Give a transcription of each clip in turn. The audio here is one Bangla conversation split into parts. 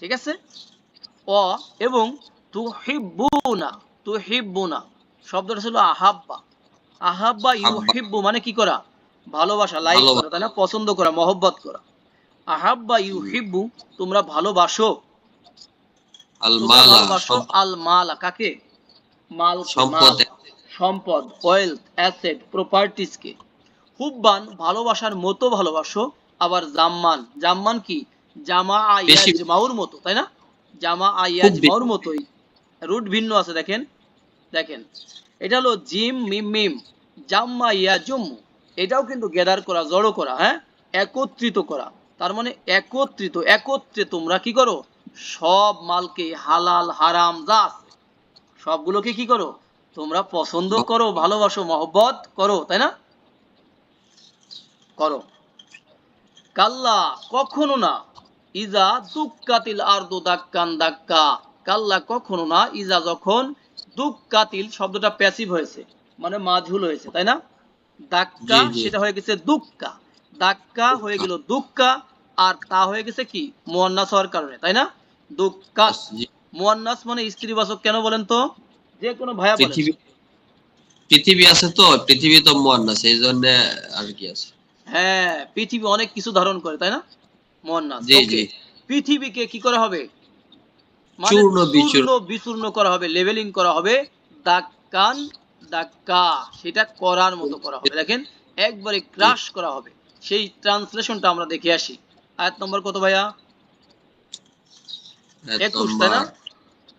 ঠিক আছে? অ এবং তুহিব্বুনা তুহিব্বুনা শব্দটা ছিল আহাব্বা। আহাব্বা ইউহিব্বু মানে কি করা? ভালোবাসা লাইক করা তাই না? পছন্দ করা মহব্বত করা। আহাব্বা ইউহিব্বু তোমরা ভালোবাসো। আল তোমরা মালা ভালোবাসো আল মালা কাকে? মাল সম্পদ। সম্পদ ওয়েলথ অ্যাসেট প্রপার্টিজ কে। হুব্বান ভালোবাসার মতো ভালোবাসো আবার জাম্মান। জাম্মান কি? জামা বেশি। আয়াজ মাউর মতো তাই না? জামা আয়াজ খুব বেশি। মাউর মতোই। রুট ভিন্ন আছে দেখেন। দেখেন এটা হলো জিম মিম মিম। জাম্মা ইয়া জম্মু এটাও কিন্তু গেদার করা জড়ো করা হ্যাঁ? একত্রিত করা। তার মানে একত্রিত একত্রে তোমরা কি করো? সব মালকে হালাল হারাম যা সবগুলোকে কি করো? তোমরা পছন্দ করো ভালোবাসো মহব্বত করো তাই না? করো। কাল্লা কখনো না। ইজা দুক্কাতিল আরদু দাক্কান দাক্কা। কাল্লা কখনো না ইজা যখন দুক্কাতিল শব্দটা প্যাসিভ হয়েছে মানে মাঝুল হয়েছে তাই না? দাক্কা। সেটা হয়ে গেছে দুক্কা। দাক্কা হয়ে গেল দুক্কা আর তা হয়ে গেছে কি? মুয়ান্নাস হওয়ার কারণে তাই না? দুক্কা। মুয়ান্নাস মানে স্ত্রীবাচক কেন বলেন তো? যে কোনো ভাইয়া বলেন। পৃথিবী আছে তো পৃথিবী তো আছে এই জন্য আর কি আছে। হ্যাঁ পৃথিবী অনেক কিছু ধারণ করে তাই না? মুয়ান্নাস। পৃথিবীকে কি করা হবে? মানে চূর্ণ বিচূর্ণ। চূর্ণ বিচূর্ণ। করা হবে লেভেলিং করা হবে দাক্কান দাক্কা। সেটা করার মতো করা হবে। দেখেন একবারে ক্রাশ করা হবে। সেই ট্রান্সলেশনটা আমরা দেখে আসি। আয়াত নম্বর কত ভাইয়া? একুশ তাই না?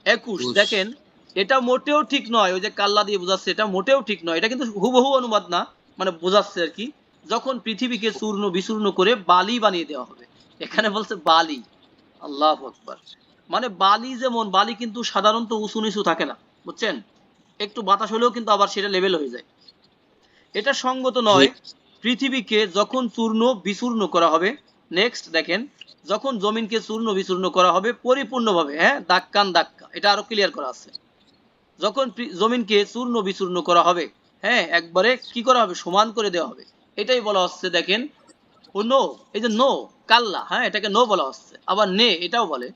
একুশ। একুশ। দেখেন এটা মোটেও ঠিক নয়। ওই যে কাল্লা দিয়ে বোঝাচ্ছে এটা মোটেও ঠিক নয়। এটা কিন্তু হুবহু অনুবাদ না মানে বোঝাচ্ছে আর কি। যখন পৃথিবীকে চূর্ণ বিচূর্ণ করে বালি বানিয়ে দেওয়া হবে। এখানে বলছে বালি। আল্লাহ আকবার। মানে বালি যেমন, বালি কিন্তু সাধারণত উঁচু নিচু থাকে না, বুঝছেন? একটু বাতাস হলেও কিন্তু আবার সেটা লেভেল হয়ে যায়। এটা সঙ্গত নয়, পৃথিবীকে যখন চূর্ণ বিচূর্ণ করা হবে নেক্সট দেখেন, যখন জমিনকে চূর্ণ বিচূর্ণ করা হবে পরিপূর্ণভাবে হ্যাঁ দাক্কান দাক্কা এটা আরও ক্লিয়ার করা আছে। যখন জমিনকে চূর্ণ বিচূর্ণ করা হবে হ্যাঁ একবারে কি করা হবে? সমান করে দেওয়া হবে। এটাই বলা হচ্ছে, দেখেন ও নো এই যে নো কাল্লা হ্যাঁ এটাকে নো বলা হচ্ছে। আবার নে এটাও বলে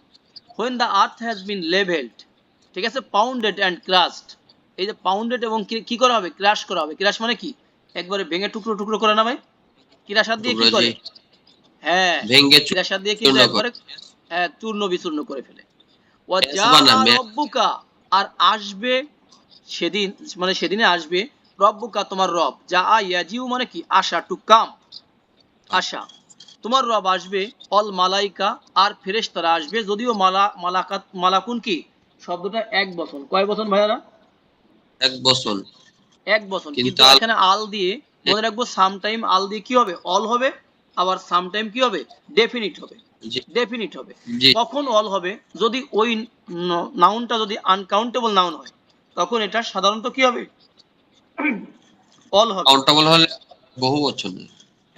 when the earth has been leveled ঠিক আছে পাউন্ডেড অ্যান্ড ক্রাস্ট এই যে পাউন্ডেড এবং কি- করা হবে? ক্রাশ করা হবে। ক্রাশ মানে কি? একবারে ভেঙে টুকরো টুকরো করে না ভাই কিরাসার দিয়ে কি করে? হ্যাঁ ভেঙ্গে কিরাসার দিয়ে কি করে? হ্যাঁ চূর্ণ বিচূর্ণ করে ফেলে। বানা, আর আসবে সেদিন মানে সেদিনে আসবে রব্বুকা তোমার রব। যা ইয়াজিউ মানে কি? আশা টু কাম। আশা। তোমার রব আসবে অল মালাইকা আর ফেরেশ তারা আসবে যদিও মালা মালাকাত মালাকুন কি? শব্দটা এক বছর কয় বছর ভাইয়ারা? এক বছর এক বছর কিন্তু এখানে আল দিয়ে মনে রাখব সাম টাইম আল দিয়ে কি হবে? অল হবে আবার সাম টাইম কি হবে? ডেফিনিট হবে। ডেফিনিট হবে। কখন অল হবে? যদি ওই নাউনটা যদি আনকাউন্টেবল নাউন হয় তখন এটা সাধারণত কি হবে? অল হবে কাউন্টেবল হলে বহু বছর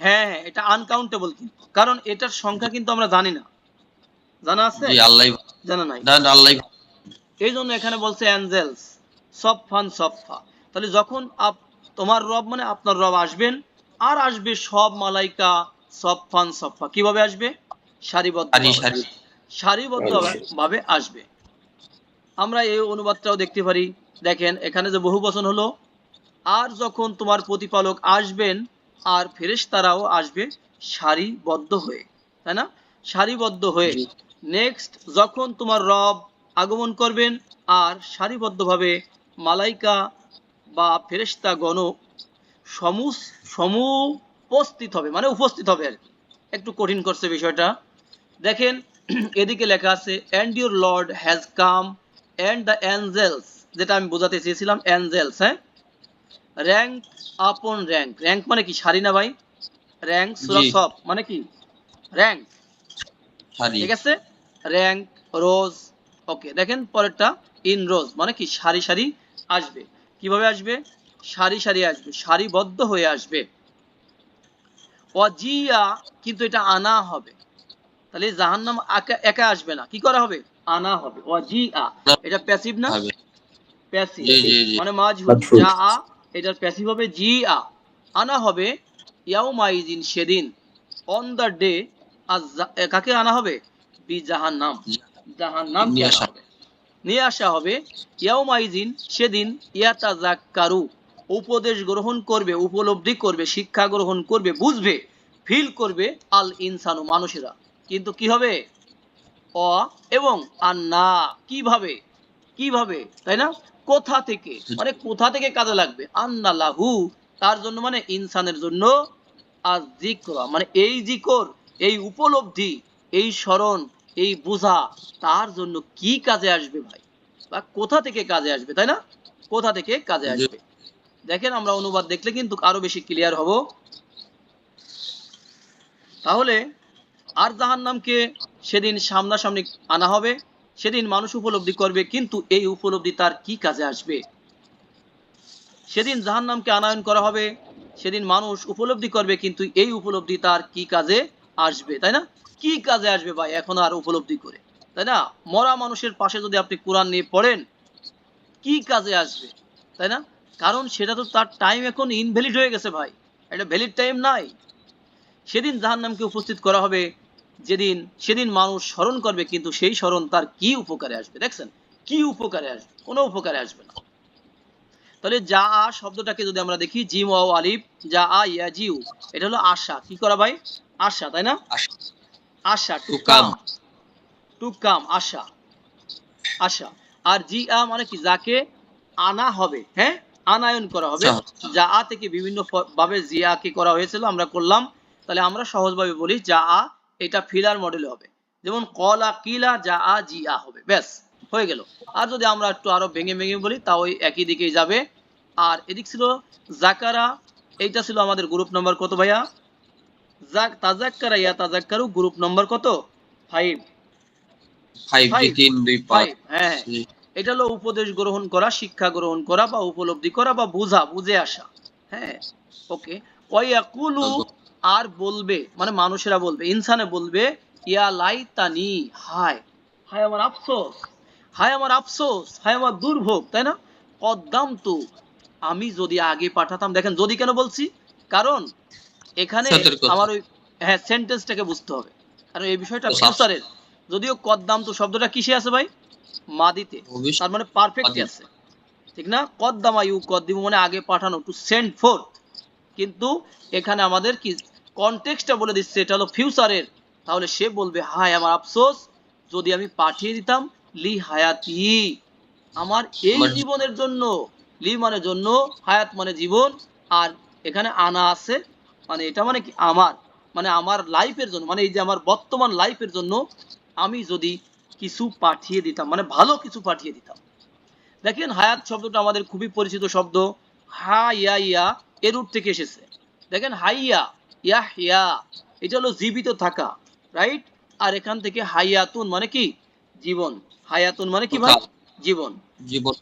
হ্যাঁ হ্যাঁ এটা আনকাউন্টেবল কিন্তু। কারণ এটার সংখ্যা কিন্তু আমরা জানি না। জানা আছে? আল্লাহ জানা নাই। আল্লাহ এই জন্য এখানে বলছে অ্যাঞ্জেলস সফান সফা তাহলে যখন আপ তোমার রব মানে আপনার রব আসবেন আর আসবে সব মালাইকা সফান সফা কীভাবে আসবে? সারিবদ্ধ সারি সারি। সারিবদ্ধ ভাবে আসবে। আমরা এই অনুবাদটাও দেখতে পারি। দেখেন এখানে যে বহু বচন হলো আর যখন তোমার প্রতিপালক আসবেন আর ফেরেশতারাও আসবে সারিবদ্ধ হয়ে তাই না? সারিবদ্ধ হয়ে। নেক্সট যখন তোমার রব আগমন করবেন আর সারিবদ্ধভাবে মালাইকা বা ফেরেশতা গণ সমুস সমুপস্থিত হবে মানে উপস্থিত হবে আর কি। একটু কঠিন করছে বিষয়টা। দেখেন এদিকে লেখা আছে and your lord has come and the angels যেটা আমি বোঝাতে চেয়েছিলাম অ্যাঞ্জেলস হ্যাঁ? র্যাঙ্ক আপন র্যাঙ্ক র্যাঙ্ক মানে কি? সারি না ভাই? র্যাঙ্ক সুরা জি। সব। মানে কি? র্যাঙ্ক সারি। ঠিক আছে? র্যাঙ্ক রোজ ওকে দেখেন পরেরটা ইন রোজ মানে কি? সারি সারি আসবে। কীভাবে আসবে? সারি সারি আসবে। সারিবদ্ধ হয়ে আসবে। অজিয়া কিন্তু এটা আনা হবে। তাহলে জাহান্নাম একা একা আসবে না। কি করা হবে? আনা হবে। অজিয়া। এটা প্যাসিভ না? প্যাসিভ মানে Madhur. যা আ এটার প্যাসিভ হবে জি আ আনা হবে ইয়াউমাইজিন সেদিন। অন দ্য ডে কাকে আনা হবে? বি জাহান্নাম জাহান্নাম নিয়ে নিয়ে আসা। হবে। নিয়ে আসা হবে ইয়াউমাইজিন সেদিন ইয়াতাজাক্কারু উপদেশ গ্রহণ করবে উপলব্ধি করবে শিক্ষা গ্রহণ করবে বুঝবে ফিল করবে আল ইনসানু মানুষেরা। কিন্তু কি হবে? অ এবং আন্না। কীভাবে? কীভাবে? তাই না? কোথা থেকে? মানে কোথা থেকে কাজে লাগবে? আন্না লাহু তার জন্য মানে ইনসানের জন্য আর জিক্র মানে এই জিকর এই উপলব্ধি এই স্মরণ এই বোঝা তার জন্য কি কাজে আসবে ভাই? বা কোথা থেকে কাজে আসবে তাই না? কোথা থেকে কাজে আসবে? দেখেন আমরা অনুবাদ দেখলে কিন্তু আরও বেশি ক্লিয়ার হব। তাহলে আর জাহান্নামকে সেদিন সামনাসামনি আনা হবে। সেদিন মানুষ উপলব্ধি করবে, কিন্তু এই উপলব্ধি তার কি কাজে আসবে? সেদিন জাহান্নামকে আনায়ন করা হবে, সেদিন মানুষ উপলব্ধি করবে, কিন্তু এই উপলব্ধি তার কি কাজে আসবে, তাই না? কি কাজে আসবে ভাই, এখন আর উপলব্ধি করে, তাই না? মরা মানুষের পাশে যদি আপনি কোরআন নিয়ে পড়েন, কি কাজে আসবে, তাই না? কারণ সেটা তো তার টাইম এখন ইনভ্যালিড হয়ে গেছে ভাই, এটা ভ্যালিড টাইম নাই। সেদিন জাহান্নামকে উপস্থিত করা হবে যেদিন সেদিন মানুষ স্মরণ করবে কিন্তু সেই স্মরণ তার কি উপকারে আসবে? দেখছেন? কি উপকারে আসবে? কোনো উপকারে আসবে না। তাহলে যা আ শব্দটাকে যদি আমরা দেখি জিম ওয়াও আলিফ যা আ ইয়া জিউ এটা হলো আশা। কি করা ভাই? আশা তাই না? আশা। To come. টু কাম আশা। আশা। আর জি আ মানে কি? যাকে আনা হবে হ্যাঁ? আনায়ন করা হবে। যা আ থেকে বিভিন্ন ভাবে জিয়া কে করা হয়েছিল আমরা করলাম। তাহলে আমরা সহজভাবে বলি যা আ এটা ফিলার মডেলে হবে। যেমন কলা কিলা যা আ জি আ হবে। ব্যাস হয়ে গেল। আর যদি আমরা একটু আরও ভেঙে ভেঙে বলি তা ওই একই দিকেই যাবে। আর এদিক ছিল জাকারা। এইটা ছিল আমাদের গ্রুপ নাম্বার কত ভাইয়া? জাক তাজাক্কারা ইয়া তাজাক্কারু গ্রুপ নাম্বার কত? ফাইভ ফাইভ হ্যাঁ এটা হলো উপদেশ গ্রহণ করা শিক্ষা গ্রহণ করা বা উপলব্ধি করা বা বোঝা বুঝে আসা। হ্যাঁ ওকে ওয়াকুলু আর বলবে মানে মানুষেরা বলবে ইনসানে বলবে ইয়া লাইতানি হায় হায় আমার আফসোস হায় আমার আফসোস হায় আমার দুর্ভোগ তাই না? কদ্দাম তো আমি যদি আগে পাঠাতাম দেখেন যদি কেন বলছি? কারণ এখানে আমার ওই হ্যাঁ সেন্টেন্সটাকে বুঝতে হবে। কারণ এই বিষয়টা ফিউচারের যদিও কদ্দাম তো শব্দটা কিসে আছে ভাই? মাদিতে। তার মানে পারফেক্টই আছে। ঠিক না? কদ্দামা ইউ কদ্দিমু মানে আগে পাঠানো টু সেন্ড ফোর্থ কিন্তু এখানে আমাদের কি কনটেক্সটটা বলে দিচ্ছে এটা হলো ফিউচারের তাহলে সে বলবে হায় আমার আফসোস যদি আমি পাঠিয়ে দিতাম লি হায়াতি। আমার এই জীবনের জন্য লি মানে জন্য হায়াত মানে জীবন আর এখানে আনা আছে মানে এটা মানে কি আমার মানে আমার লাইফের জন্য মানে এই যে আমার বর্তমান লাইফের জন্য আমি যদি কিছু পাঠিয়ে দিতাম মানে ভালো কিছু পাঠিয়ে দিতাম। দেখেন হায়াত শব্দটা আমাদের খুবই পরিচিত শব্দ হা ইয়া ইয়া এর রুট থেকে এসেছে। দেখেন হাইয়া ইয়া ইয়া এটা হলো জীবিত থাকা রাইট আর এখান থেকে হায়াতুন মানে কি? জীবন। হায়াতুন মানে কি ভাই? জীবন। জীবন।